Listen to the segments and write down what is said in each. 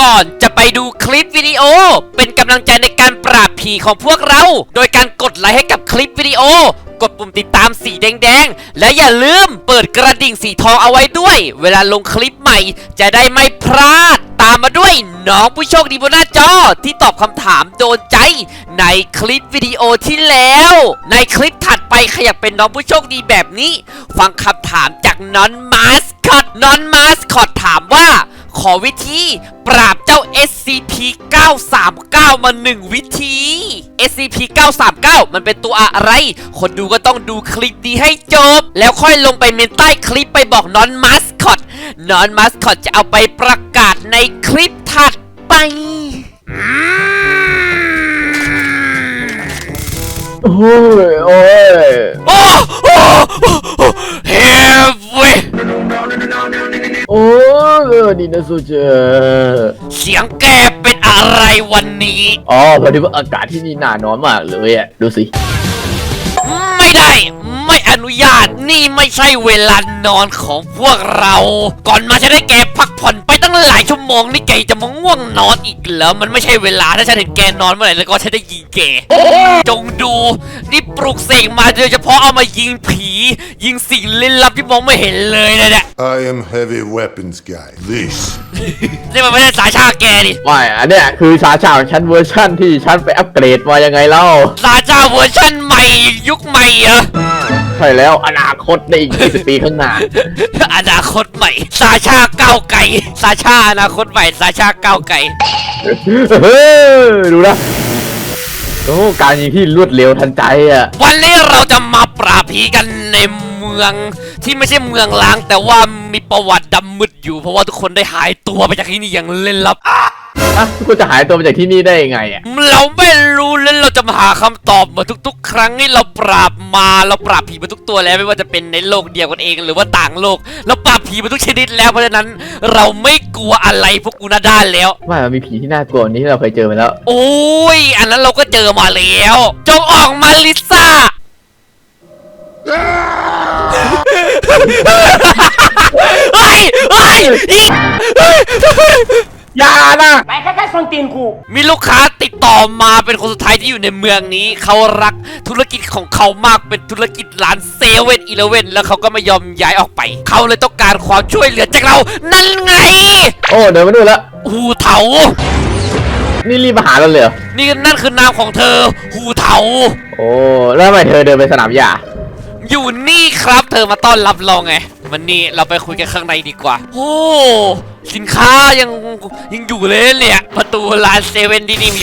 ก่อนจะไปดูคลิปวิดีโอ เป็นกำลังใจในการปราบผีของพวกเรา โดยการกดไลค์ให้กับคลิปวิดีโอกดปุ่มติดตามสีแดงๆ และอย่าลืมเปิดกระดิ่งสีทองเอาไว้ด้วย เวลาลงคลิปใหม่ จะได้ไม่พลาด ตามมาด้วยน้องผู้โชคดีบนหน้าจอ ที่ตอบคำถามโดนใจ ในคลิปวิดีโอที่แล้ว ในคลิปถัดไปใครอยากเป็นน้องผู้โชคดีแบบนี้ ฟังคำถามจากนอนมาสคอตนอนมาสคอตถามว่า ขอวิธี ปราบเจ้า SCP 939 มาหนึ่งวิธี SCP 939 มันเป็นตัวอะไร คนดูก็ต้องดูคลิปนี้ให้จบ แล้วค่อยลงไปเมนใต้คลิปไปบอกนอนมาสคอตนอนมาสคอตจะเอาไปประกาศในคลิปถัดไปโอ้ยโอ้ยโอ้โอ้โอ้เฮ้เว้ยโอ้ยเออดีนะสุเจอเสียงแกเป็นอะไรวันนี้ อ๋อพอดีว่าอากาศที่นี่หนานอนมากเลยอะ ดูสิไม่ได้ไม่อ นุญาต นี่ไม่ใช่เวลานอนของพวกเรา ก่อนมาจะได้แกพักผ่อนไปตั้งหลายชั่วโมงนี่แกจะมาง่วงนอนอีกเหรอมันไม่ใช่เวลาถ้าฉันเห็นแกนอนเมื่อไหร่แล้วก็ฉันได้ยิงแกจงดู นี่ปลุกเสกมาโดยเฉพาะเอามายิงผี ยิงสิ่งลี้ลับที่มองไม่เห็นเลยนะเนี่ย I am heavy weapons guy. This นี่มันไม่ใช่สายชาแกดิไม่อันเนี้ยคือชาชาของฉันเวอร์ชั่นที่ฉันไปอัปเกรดมายังไงเล่าสายชาเวอร์ชันใหม่ยุคใหม่เหรอ ใช่แล้วอนาคตในอีก20ปีข้างหน้าอนาคตใหม่สาชาก้าวไก่สาชาอนาคตใหม่สาชาก้าวไก่เฮ้ยดูนะโอ้การยิงที่รวดเร็วทันใจอะ วันนี้เราจะมาปราบผีกันในเมืองที่ไม่ใช่เมืองล้าง แต่ว่ามีประวัติดำมืดอยู่ เพราะว่าทุกคนได้หายตัวไปจากที่นี่อย่างเล่นลับอ่ะทุกคนจะหายตัวมาจากที่นี่ได้ยังไงอะ เราไม่รู้แล้วเราจะมาหาคำตอบเหมาทุก ๆ ครั้งที่เราปราบมาเราปราบผีมาทุกตัวแล้วไม่ว่าจะเป็นในโลกเดียวกันเองหรือว่าต่างโลก เราปราบผีมาทุกชนิดแล้วเพราะฉะนั้น เราไม่กลัวอะไรพวกกูหนาด้านแล้ว ว่ามันมีผีที่น่ากลัวกว่านี้ที่เราเคยเจอมาแล้ว โอ้ย อันนั้นเราก็เจอมาแล้ว จงออกมาลิซ่า เฮ้ยเฮ้ยอีก อย่านะไปแค่ๆส้นตีนกูมีลูกค้าติดต่อมาเป็นคนสุดท้ายที่อยู่ในเมืองนี้ เขารักธุรกิจของเขามากเป็นธุรกิจร้านเซเว่นอีเลเว่นแล้วเขาก็ไม่ยอมย้ายออกไป เขาเลยต้องการความช่วยเหลือจากเรา นั่นไงโอ้เดินมาดูแล้วหูเถา นี่รีบมาหาเราเลยเหรอนี่นั่นคือนามของเธอ หูเถา โอ้แล้วทำไมเธอเดินไปสนามหญ้า อยู่นี่ครับ เธอมาต้อนรับเราไงมันนี่เราไปคุยกันข้างในดีกว่า โอ้สินค้ายังยังอยู่เลยเนี่ยประตูร้านเซเว่นที่นี่มี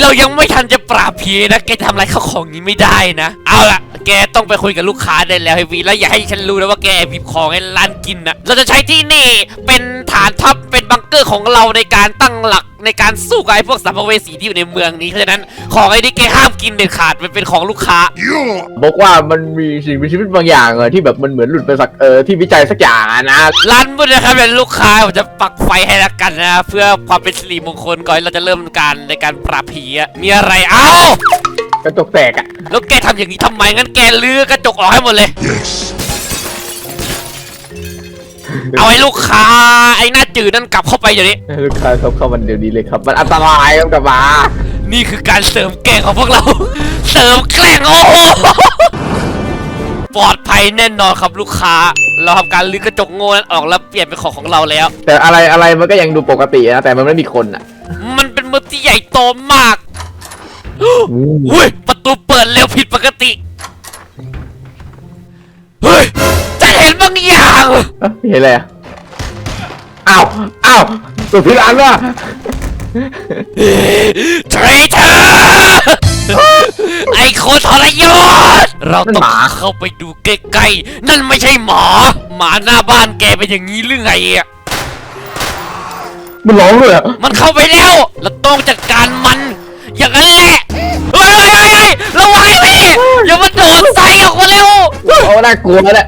เรายังไม่ทันจะปราบผีนะแกทำอะไรเข้าของนี้ไม่ได้นะ เอาล่ะ แกต้องไปคุยกับลูกค้าได้แล้วไอ้วีแล้วอย่าให้ฉันรู้นะว่าแกแอบหยิบของให้ร้านกินนะเราจะใช้ที่นี่เป็นฐานทัพเป็นบังเกอร์ของเราในการตั้งหลักในการสู้กับไอ้พวกสัมภเวสีที่อยู่ในเมืองนี้เพราะฉะนั้นของไอ้นี่แกห้ามกินเด็ดขาดมันเป็นของลูกค้า you บอกว่ามันมีสิ่งมีชีวิตบางอย่างอะที่แบบมันเหมือนหลุดไปสักเออที่วิจัยสักอย่างอะนะร้านมืดนะครับเป็นลูกค้าผมจะปักไฟให้แล้วกันนะ เพื่อความเป็นสิริมงคลก่อนที่เราจะเริ่มการในการปราบผีอะมีอะไรเอ้า กระจกแตกอะแล้วแกทำอย่างนี้ทำไมงั้นแกลื้อกระจกออกให้หมดเลย yes เอาไอ้ลูกค้าไอ้หน้าจืดนั่นกลับเข้าไปเดี๋ยวนี้ให้ลูกค้าเขาเข้ามันเดี๋ยวนี้เลยครับ มันอันตรายครับกลับมานี่คือการเสริมแกล้งของพวกเรา เสริมแกล้งโอ้โหปลอดภัยแน่นอนครับลูกค้า เราทำการลื้อกระจกโง่นั้นออกแล้วเปลี่ยนเป็นของของเราแล้ว แต่อะไรอะไรมันก็ยังดูปกตินะแต่มันไม่มีคนอะมันเป็นมือที่ใหญ่โตมาก อุ้ยประตูเปิดเร็วผิดปกติ เฮ้ย จะเห็นบางอย่างเอ้าเห็นอะไรอะอ้าวอ้าวตัวพิรันว่ะเทรเทอร์ไอ้โคตรทรยศเราต้องเข้าไปดูใกล้ๆ นั่นไม่ใช่หมอ หมาหน้าบ้านแกเป็นอย่างนี้หรือไงอะมันร้องเลยอะมันเข้าไปแล้ว เราต้องจัดการมัน อย่างนั้นแหละเฮ้ยเฮ้ยเฮ้ยระวังไอ้พี่อย่ามาโดดใส่ออกมาเร็วโอ้น่ากลัวแล้ว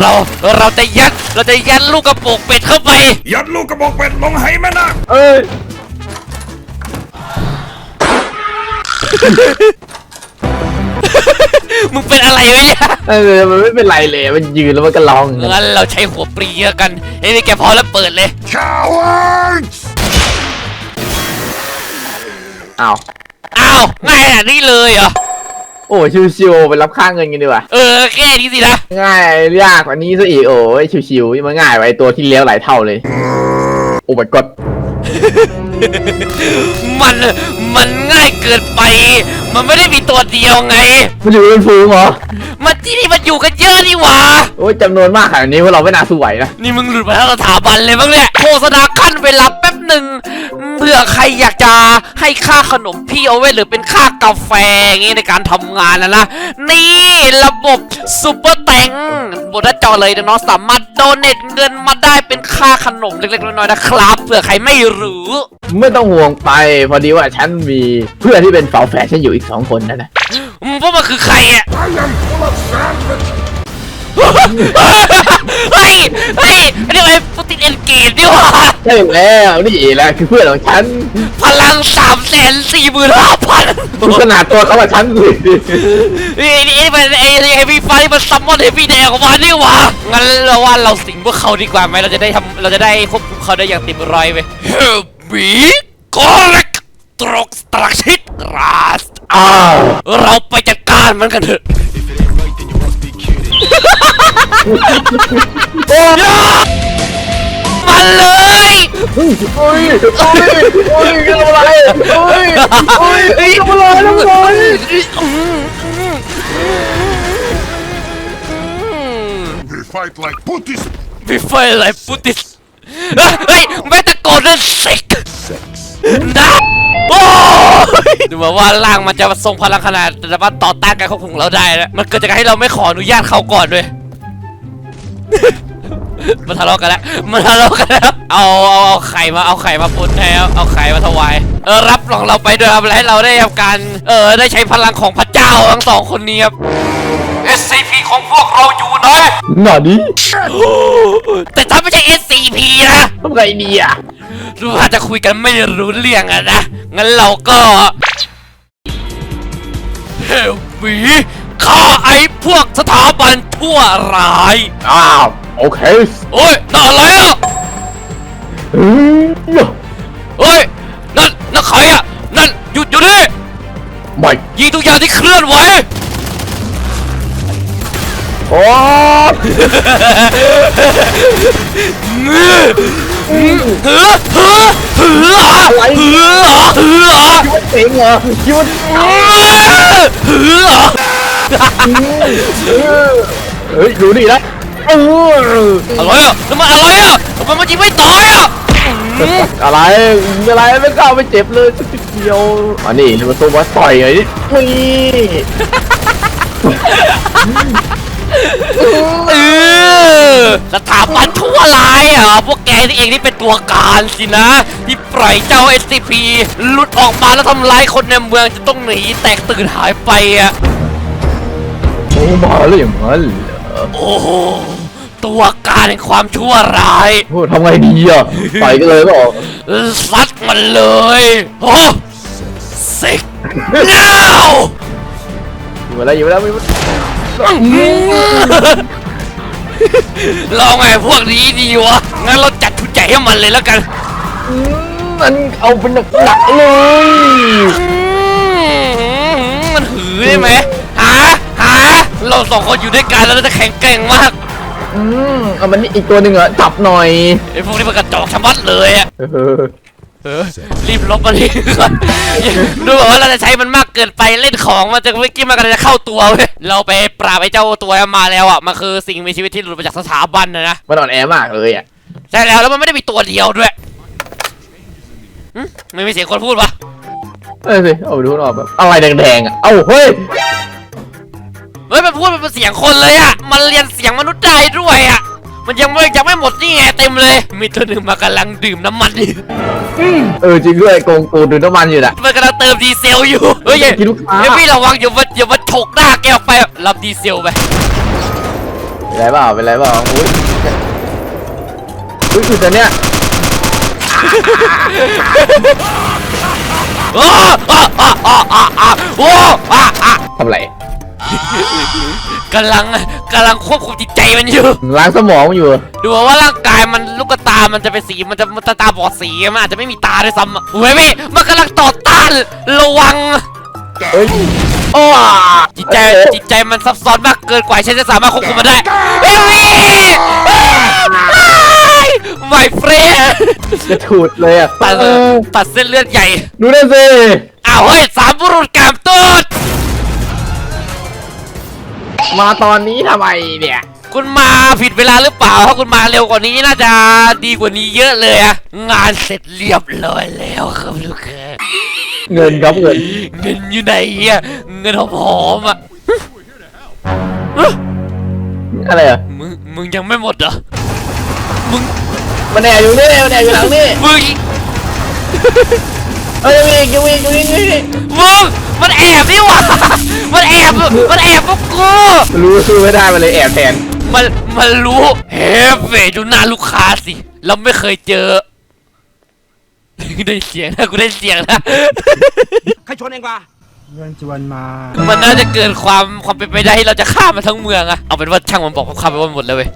เราเราจะยัดเราจะยัดลูกกระโปรงเป็ดเข้าไป ยัดลูกกระบอกเป็ดลงไหแม่นาคเอ้ยมึงเป็นอะไรวะเนี่ยเออมันไม่เป็นไรเลย มันยืนแล้วมันก็ร้องงั้นเราใช้หัวปรีกันเฮ้ยแกพอแล้วเปิดเลย Cowards! อ้าวอ้าวง่ายขนาดนี้เลยเหรอ โอ้ชิวๆไปรับค่าเงินกันดีกว่าเออ แค่นี้สินะ ง่ายยากกว่านี้ซะอีกโอ้ยชิวๆมันง่ายกว่าไอ้ตัวที่เลี้ยวหลายเท่าเลยโอ้ my god มันมันง่ายเกินไป มันไม่ได้มีตัวเดียวไง มันอยู่เป็นฟูงเหรอ มันที่นี่มัน อยู่กันเยอะนี่หว่า โอ้ยจำนวนมากขนาดนี้พวกเราไม่น่าสู้ไหวนะ นี่มึงหลุดมาทั้งสถาบันเลยบ้างเนี่ยโฆษณาขั้นเวลาแป๊บหนึ่งเผื่อใครอยากจะให้ค่าขนมพี่เอาไว้หรือเป็นค่ากาแฟอย่างงี้ในการทำงานนะนะ นี่ระบบซูเปอร์แตงบนหน้าจอเลยนะเนาะสามารถโดเนทเงินมาได้เป็นค่าขนมเล็กๆน้อยๆนะครับเผื่อใครไม่รู้ ไม่ต้องห่วงไป พอดีว่าฉันมีเพื่อนที่เป็นฝาแฝดฉันอยู่อีกสองคนนะนะอืม พวกมันคือใครอะ I am full of sandwich. เฮ้ยเฮ้ยอันนี้มันปูตินเอนเกตนี่หว่าใช่แล้วนี่แหละคือเพื่อนของฉัน พลังสามแสนสี่หมื่นห้าพันดูขนาดตัวเขากับฉันสินี่นี่นี่มันไอ้เฮฟวี่ไฟมันซัมมอนเฮฟวี่แดงออกมานี่หว่างั้นเราว่าเราสิงพวกเขาดีกว่าไหมเราจะได้ทำเราจะได้ควบคุมเขาได้อย่างเต็มร้อยไปเฮฟวี่คอร์เรก ตรกสตรักชิดราสอ้าวเราไปจัดการมันกันเถอะโอ้ยมันเลยโอ้ยโอ้ยโอ้ยทำอะไรโอ้ยโอ้ยทำอะไรทำอะไร We fight like putties. มีไฟอะไรพุติสเฮ้ยแม่ตะโกนนั่นเซ็ก Sex. นะโอ้ยดูเหมาว่าร่างมันจะทรงพลังขนาดสามารถต่อต้านการควบคุมของเราได้นะมันเกิดจากการที่เราไม่ขออนุญาตเขาก่อนด้วย มันทะเลาะกันแล้วมันทะเลาะกันแล้วเอาเอาเอาไข่มาเอาไข่มาปุนให้เอาเอาไข่มาถวายเออรับของเราไปด้วยครับและให้เราได้ทำการเออได้ใช้พลังของพระเจ้าทั้งสองคนนี้ครับ SCP ของพวกเราอยู่ไหน หน่อนี้แต่ถ้าไม่ใช่ SCP นะ ทำไงดีอะ รู้ว่าจะคุยกันไม่รู้เรื่องอะนะ งั้นเราก็เฮลวีฆ่าไอ้พวกสถาบันทั่วร้าย อ้าวโอเคโอ้ยนั่นอะไรอะเฮ้ยเฮ้ย นั่นนั่นใครอะ นั่นหยุดอยู่นี่ไม่ยิงทุกอย่างที่เคลื่อนไหว โอ้ยเฮ้อเฮ้อเฮ้อเฮ้อเฮ้อเฮ้อเฮ้อเจ๋งเหรอหยุดเฮ้อเฮ้ยดูดินะเอออะไรอะทำไมอะไรอะทำไมมันยิงไม่ตายอะอะไรอะไรไม่กล้าไปเจ็บเลยสักทีเดียวอันนี้มันตัวมาต่อยไงนี่ เออสถาบันทั่วลายอะพวกแกนี่เองที่เป็นตัวการสินะ ที่ปล่อยเจ้า SCP หลุดออกมาแล้วทำร้ายคนในเมืองจะต้องหนีแตกตื่นหายไปอะโอ้มาแล้วอย่างนั้นเหรอโอ้โหตัวการแห่งความชั่วร้ายโอ้ทำไงดีอะต่อยกันเลยเปล่าซัดมันเลยโอ้เซ็ก now อยู่มาแล้วอยู่มาแล้วอยู่มาแล้วเราไงพวกนี้ดีวะ งั้นเราจัดชุดใหญ่ให้มันเลยแล้วกันอืมมันเอาเป็นหนักๆเลยอืมมันหือได้ไหมหาหาเราสองคนอยู่ด้วยกันแล้วเราจะแข็งแกร่งมากอืมเอามันนี่อีกตัวหนึ่งเหรอจับหน่อยไอ้พวกนี้มันกระจอกชะมัดเลยอะ เออ เออรีบลบมันทีก่อนดูแบบว่าเราจะใช้มันมากเกินไปเล่นของมันจะเมื่อกี้มันกำลังจะเข้าตัวเว้ยเราไปปราบไอ้เจ้าตัวนั้นมาแล้วอะมันคือสิ่งมีชีวิตที่หลุดมาจากสถาบันนะนะมันอ่อนแอมากเลยอะใช่แล้วแล้วมันไม่ได้มีตัวเดียวด้วยหึไม่มีเสียงคนพูดปะเอ้ยสิเอาไปดูหน่อยแบบอะไรแดงๆอะเอ้าเฮ้ยเฮ้ยมันพูดเป็นเสียงคนเลยอะมันเรียนเสียงมนุษย์ได้ด้วยอะ มันยังไม่ยังไม่หมดนี่ไงเต็มเลย มีตัวหนึ่งมากำลังดื่มน้ำมันอยู่เออจริงด้วยโกงกูดูน้ำมันอยู่น่ะมันกำลังเติมดีเซลอยู่เฮ้ยอย่ากินลูกค้าเฮ้ยพี่ระวังอย่ามาอย่ามาฉกหน้าแกออกไปรับดีเซลไปเป็นไรเปล่าเป็นไรเปล่าอุ้ยอุ้ยคือตัวเนี้ยอ้าอ้าอ้าอ้าอ้าอ้าโอ้อ้าอ้าทำไรกำลังกำลังควบคุมจิตใจ มันอยู่ ล้างสมองอยู่ ดูว่าร่างกายมันลูกตา มันจะเป็นสีมันจะมันจะตาบอดสีมันอาจจะไม่มีตาด้วยซ้ำอะเว้ยพี่มันกำลังต่อต้านระวังเฮ้ยโอ้จิตใจจิตใจมันซับซ้อนมากเกินกว่าฉันจะสามารถควบคุมมันได้เฮ้ยไม่เฟรนจะถูดเลยอะตัดเออตัดเส้นเลือดใหญ่ดูนั่นสิอ้าวเฮ้ยสามบุรุษกามตูดมาตอนนี้ทำไมเนี่ย คุณมาผิดเวลาหรือเปล่าถ้าคุณมาเร็วกว่านี้น่าจะดีกว่านี้เยอะเลยอะงานเสร็จเรียบร้อยแล้วครับลูกค้าเงินครับเงินเงินอยู่ไหนอะเงินหอมๆอะอะไรอะมึงมึงยังไม่หมดเหรอมึงมันแอบอยู่นี่มันแอบอยู่หลังนี่มึงเอ้ยยังมีอีกยังมีอีกยังมีอีกยังมีอีกมึงมันแอบนี่หวะมันแอบมันแอบพวกกูรู้สู้ไม่ได้มันเลยแอบแทน มันมันรู้เฮ้เฟดูหน้าลูกค้าสิ เราไม่เคยเจอ ได้เสียงนะกูได้เสียงนะ ใครชนเองวะเงินจวนมามันน่าจะเกินความความเป็นไปได้ที่เราจะฆ่ามันทั้งเมืองอะเอาเป็นว่าช่างมันบอกฆ่าไปว่าหมดเลยเว้ย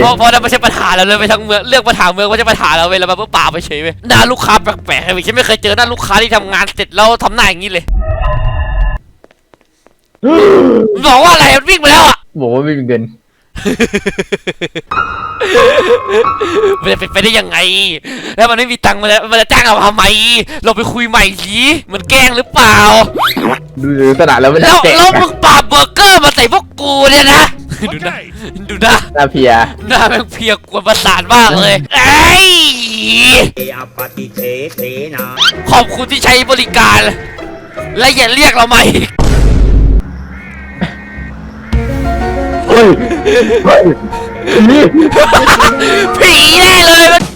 เพราะเพราะนั่นไม่ใช่ปัญหาเราเลยไปทั้งเมืองเรื่องปัญหาเมืองไม่ใช่ปัญหาเราเว้ยเรามาเพื่อป่าไปเฉยเว้ยหน้าลูกค้าแปลกๆเลยฉันไม่เคยเจอหน้าลูกค้าที่ทำงานเสร็จแล้วทำหน้าอย่างนี้เลยมันบอกว่าอะไรมันวิ่งไปแล้วอะ บอกว่าไม่มีเงินมันจะเป็นไปได้ยังไง แล้วมันไม่มีตังค์มันจะมันจะจ้างเราทำไม เราไปคุยใหม่สิมันแกล้งหรือเปล่า ดูลักษณะแล้วมันแล้วแจกแล้วมึนะงปาเบอร์เกอร์มาใส่พวกกูเนี่ยนะ ดูหนะดูหนะหน้าเพลียหน้าแม่งเพลียกวนประสาทมากเลยไอ้ยเออปฏิเทเสนาขอบคุณที่ใช้บริการ และอย่าเรียกเรามาอีก้ย ผี ผีแน่เลยมัน